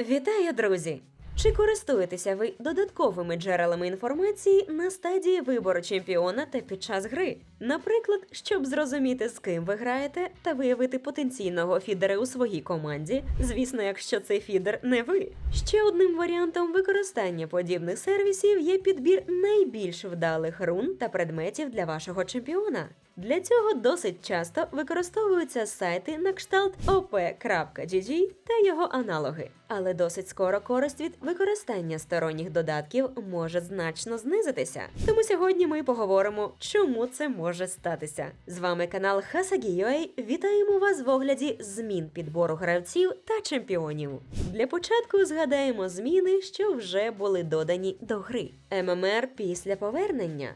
Вітаю, друзі! Чи користуєтеся ви додатковими джерелами інформації на стадії вибору чемпіона та під час гри? Наприклад, щоб зрозуміти, з ким ви граєте, та виявити потенційного фідера у своїй команді, звісно, якщо цей фідер не ви. Ще одним варіантом використання подібних сервісів є підбір найбільш вдалих рун та предметів для вашого чемпіона. Для цього досить часто використовуються сайти на кшталт op.gg та його аналоги. Але досить скоро користь від використання сторонніх додатків може значно знизитися. Тому сьогодні ми поговоримо, чому це може статися. З вами канал Hasagi.ua. Вітаємо вас в огляді змін підбору гравців та чемпіонів. Для початку згадаємо зміни, що вже були додані до гри. ММР після повернення.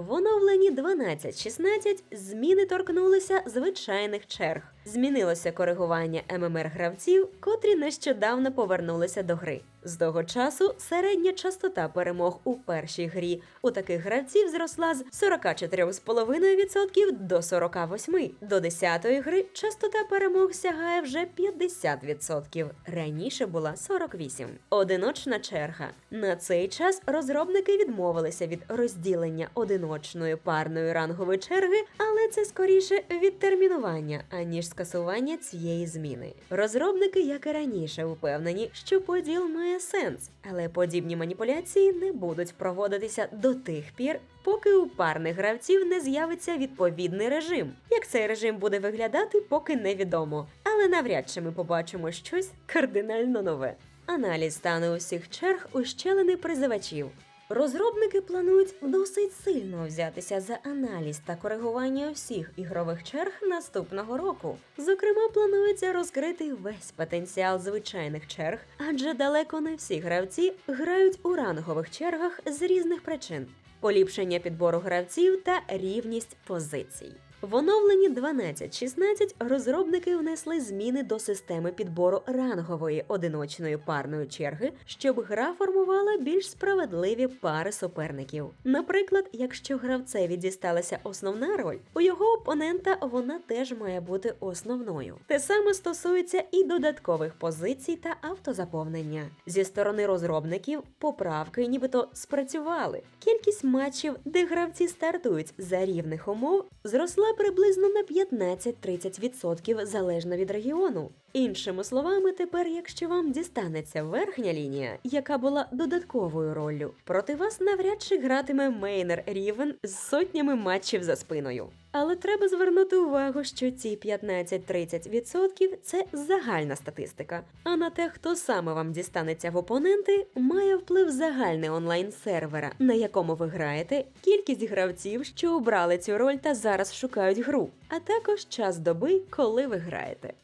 В оновленні 12.16 зміни торкнулися звичайних черг. Змінилося коригування ММР гравців, котрі нещодавно повернулися до гри. З того часу середня частота перемог у першій грі у таких гравців зросла з 44,5% до 48%. До 10-ї гри частота перемог сягає вже 50%. Раніше була 48%. Одиночна черга. На цей час розробники відмовилися від розділення одиночної парної рангової черги, але це скоріше відтермінування, аніж скасування цієї зміни. Розробники, як і раніше, упевнені, що поділ має сенс, але подібні маніпуляції не будуть проводитися до тих пір, поки у парних гравців не з'явиться відповідний режим. Як цей режим буде виглядати, поки невідомо. Але навряд чи ми побачимо щось кардинально нове. Аналіз стану усіх черг ущелини призивачів. Розробники планують досить сильно взятися за аналіз та коригування всіх ігрових черг наступного року. Зокрема, планується розкрити весь потенціал звичайних черг, адже далеко не всі гравці грають у рангових чергах з різних причин. Поліпшення підбору гравців та рівність позицій. В оновленні 12.16 розробники внесли зміни до системи підбору рангової одиночної парної черги, щоб гра формувала більш справедливі пари суперників. Наприклад, якщо гравцеві дісталася основна роль, у його опонента вона теж має бути основною. Те саме стосується і додаткових позицій та автозаповнення. Зі сторони розробників поправки нібито спрацювали. Кількість матчів, де гравці стартують за рівних умов, зросла приблизно на 15-30% залежно від регіону. Іншими словами, тепер, якщо вам дістанеться верхня лінія, яка була додатковою роллю, проти вас навряд чи гратиме мейнер рівен з сотнями матчів за спиною. Але треба звернути увагу, що ці 15-30% це загальна статистика. А на те, хто саме вам дістанеться в опоненти, має вплив загальний онлайн сервера, на якому ви граєте, кількість гравців, що обрали цю роль та зараз шукають гру, а також час доби, коли ви граєте.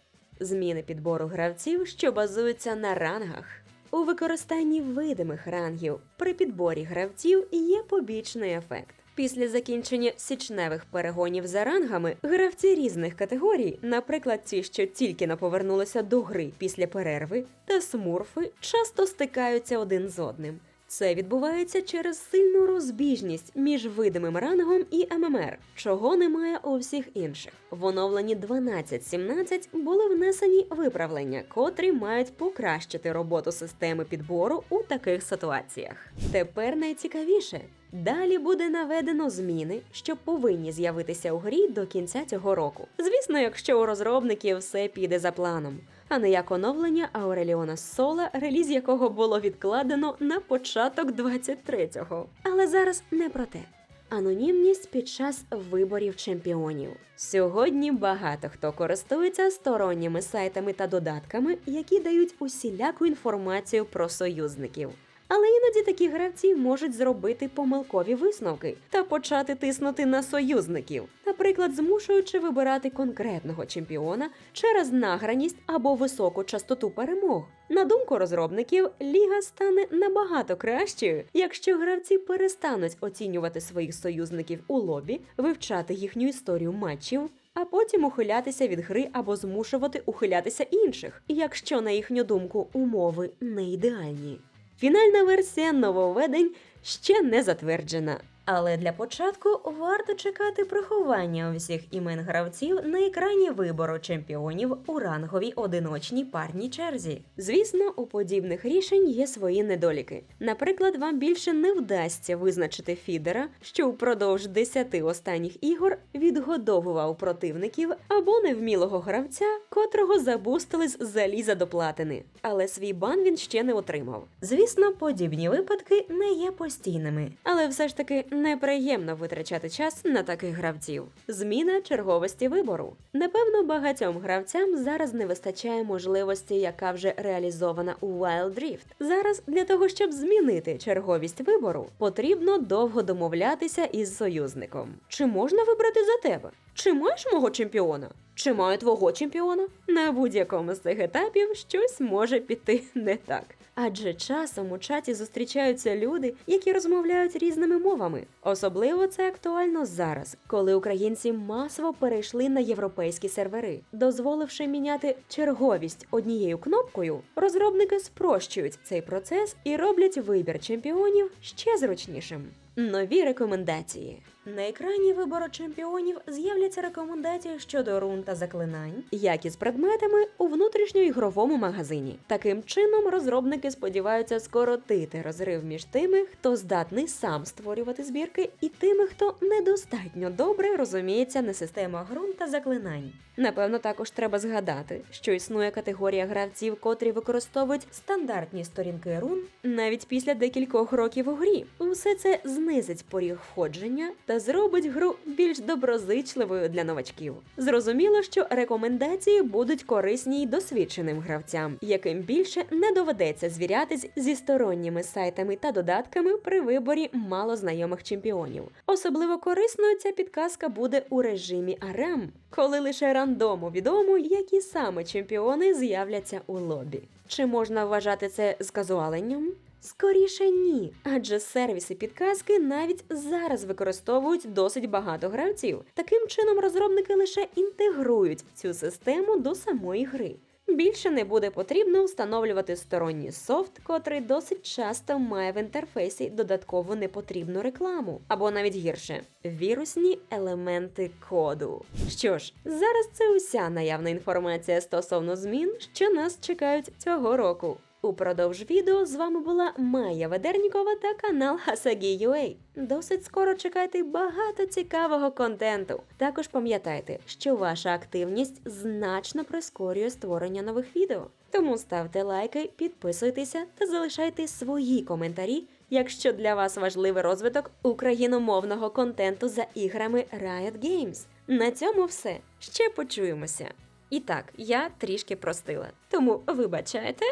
Зміни підбору гравців, що базуються на рангах. У використанні видимих рангів при підборі гравців є побічний ефект. Після закінчення січневих перегонів за рангами гравці різних категорій, наприклад, ті, що тільки не повернулися до гри після перерви, та смурфи часто стикаються один з одним. Це відбувається через сильну розбіжність між видимим рангом і ММР, чого немає у всіх інших. В оновленні 12.17 були внесені виправлення, котрі мають покращити роботу системи підбору у таких ситуаціях. Тепер найцікавіше. Далі буде наведено зміни, що повинні з'явитися у грі до кінця цього року. Звісно, якщо у розробників все піде за планом, а не як оновлення Ауреліона Сола, реліз якого було відкладено на початок 23-го. Але зараз не про те. Анонімність під час виборів чемпіонів. Сьогодні багато хто користується сторонніми сайтами та додатками, які дають усіляку інформацію про союзників. Але іноді такі гравці можуть зробити помилкові висновки та почати тиснути на союзників, наприклад, змушуючи вибирати конкретного чемпіона через награність або високу частоту перемог. На думку розробників, ліга стане набагато кращою, якщо гравці перестануть оцінювати своїх союзників у лобі, вивчати їхню історію матчів. А потім ухилятися від гри або змушувати ухилятися інших, якщо, на їхню думку, умови не ідеальні. Фінальна версія нововведень ще не затверджена. Але для початку варто чекати приховання усіх імен гравців на екрані вибору чемпіонів у ранговій одиночній парній черзі. Звісно, у подібних рішень є свої недоліки. Наприклад, вам більше не вдасться визначити фідера, що впродовж 10 останніх ігор відгодовував противників або невмілого гравця, котрого забустили з заліза до платини. Але свій бан він ще не отримав. Звісно, подібні випадки не є постійними, але все ж таки неприємно витрачати час на таких гравців. Зміна черговості вибору. Напевно, багатьом гравцям зараз не вистачає можливості, яка вже реалізована у Wild Rift. Зараз для того, щоб змінити черговість вибору, потрібно довго домовлятися із союзником. Чи можна вибрати за тебе? Чи маєш мого чемпіона? Чи маю твого чемпіона? На будь-якому з цих етапів щось може піти не так. Адже часом у чаті зустрічаються люди, які розмовляють різними мовами. Особливо це актуально зараз, коли українці масово перейшли на європейські сервери, дозволивши міняти черговість однією кнопкою, розробники спрощують цей процес і роблять вибір чемпіонів ще зручнішим. Нові рекомендації. На екрані вибору чемпіонів з'являться рекомендації щодо рун та заклинань, як і з предметами у внутрішньоігровому магазині. Таким чином, розробники сподіваються скоротити розрив між тими, хто здатний сам створювати збірки, і тими, хто недостатньо добре розуміється на системах рун та заклинань. Напевно, також треба згадати, що існує категорія гравців, котрі використовують стандартні сторінки рун навіть після декількох років у грі. Усе це знизить поріг входження та зробить гру більш доброзичливою для новачків. Зрозуміло, що рекомендації будуть корисні й досвідченим гравцям, яким більше не доведеться звірятись зі сторонніми сайтами та додатками при виборі малознайомих чемпіонів. Особливо корисною ця підказка буде у режимі Арам, коли лише рандому відомо, які саме чемпіони з'являться у лобі. Чи можна вважати це сказуаленням? Скоріше ні, адже сервіси підказки навіть зараз використовують досить багато гравців. Таким чином розробники лише інтегрують цю систему до самої гри. Більше не буде потрібно встановлювати сторонній софт, котрий досить часто має в інтерфейсі додаткову непотрібну рекламу, або навіть гірше вірусні елементи коду. Що ж, зараз це уся наявна інформація стосовно змін, що нас чекають цього року. Упродовж відео з вами була Майя Ведернікова та канал Hasagi.ua. Досить скоро чекайте багато цікавого контенту. Також пам'ятайте, що ваша активність значно прискорює створення нових відео. Тому ставте лайки, підписуйтеся та залишайте свої коментарі, якщо для вас важливий розвиток україномовного контенту за іграми Riot Games. На цьому все. Ще почуємося. І так, я трішки простила. Тому вибачайте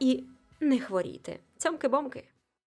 і не хворійте. Цьомки-бомки.